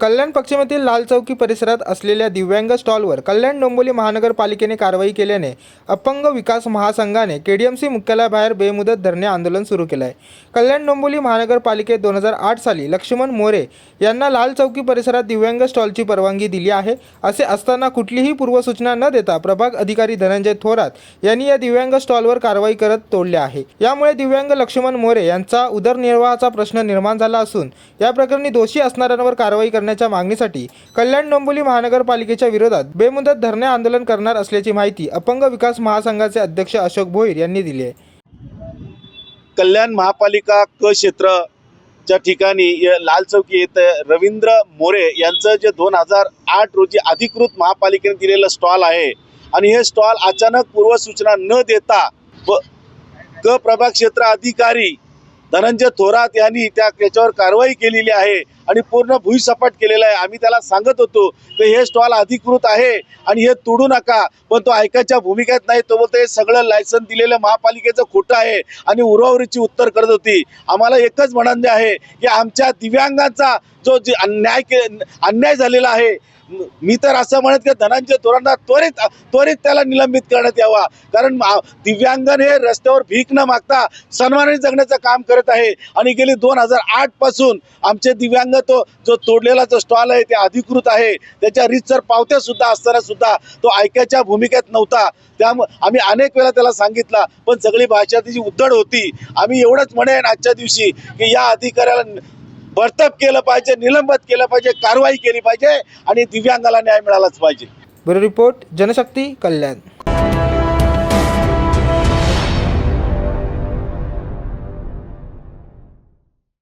कल्याण पश्चिमेतील लाल चौकी परिसरात असलेल्या दिव्यांग स्टॉलवर कल्याण डोंबिवली महानगरपालिकेने कारवाई केल्याने अपंग विकास महासंघाने केडीएमसी मुख्यालयाबाहेर बेमुदत धरणे आंदोलन सुरू केलं आहे कल्याण डोंबिवली महानगरपालिकेत दोन हजार आठ साली लक्ष्मण मोरे यांना लाल चौकी परिसरात दिव्यांग स्टॉलची परवानगी दिली आहे असे असताना कुठलीही पूर्वसूचना न देता प्रभाग अधिकारी धनंजय थोरात यांनी या दिव्यांग स्टॉलवर कारवाई करत तोडले आहे. यामुळे दिव्यांग लक्ष्मण मोरे यांचा उदरनिर्वाहाचा प्रश्न निर्माण झाला असून या प्रकरणी दोषी असणाऱ्यांवर कारवाई करण्याच्या मागणीसाठी कल्याण डोंबिवली महानगरपालिकेच्या विरोधात बेमुदत धरणे आंदोलन करणार असल्याची माहिती अपंग विकास महासंघाचे अध्यक्ष अशोक भोईर यांनी दिली आहे. कल्याण महापालिका क क्षेत्रच्या ठिकाणी लाल चौकी येथे रवींद्र मोरे यांचं जे दोन हजार आठ रोजी अधिकृत महापालिकेने दिलेलं स्टॉल आहे आणि हे स्टॉल अचानक पूर्वसूचना न देता व क प्रभाग क्षेत्र अधिकारी धनंजय थोरात यांनी त्या त्याच्यावर कारवाई केलेली आहे आणि पूर्ण भुईसपाट केलेला आहे. आम्ही त्याला सांगत होतो की हे स्टॉल अधिकृत आहे आणि हे तोडू नका पण तो ऐकायच्या भूमिकेत नाही. तो बोलतो हे सगळं लायसन दिलेलं महापालिकेचं खोटं आहे आणि उरावरीची उत्तर करत होती. आम्हाला एकच म्हणणं आहे की आमच्या दिव्यांगांचा जो जे अन्याय के अन्याय झालेला आहे मी तर असं म्हणत की धनंजय थोरांना त्वरित त्वरित त्याला निलंबित करण्यात यावा. कारण मा- दिव्यांगन हे रस्त्यावर भीक न मागता सन्मानाने जगण्याचं काम करत आहे. आणि गेली दोन हजार आठपासून आमचे दिव्यांग तो जो तोडलेला जो स्टॉल आहे ते अधिकृत आहे. त्याच्या रीतसर पावत्या सुद्धा असताना सुद्धा तो ऐकायच्या भूमिकेत नव्हता. त्यामुळे आम्ही अनेक वेळा त्याला सांगितला पण सगळी भाषा त्याची उद्धड होती. आम्ही एवढंच म्हणेन आजच्या दिवशी की या अधिकाऱ्याला बर्तप केलं पाहिजे निलंबित केलं पाहिजे कारवाई केली पाहिजे आणि दिव्यांगाला न्याय मिळालाच पाहिजे. Bureau report Janshakti Kalyan.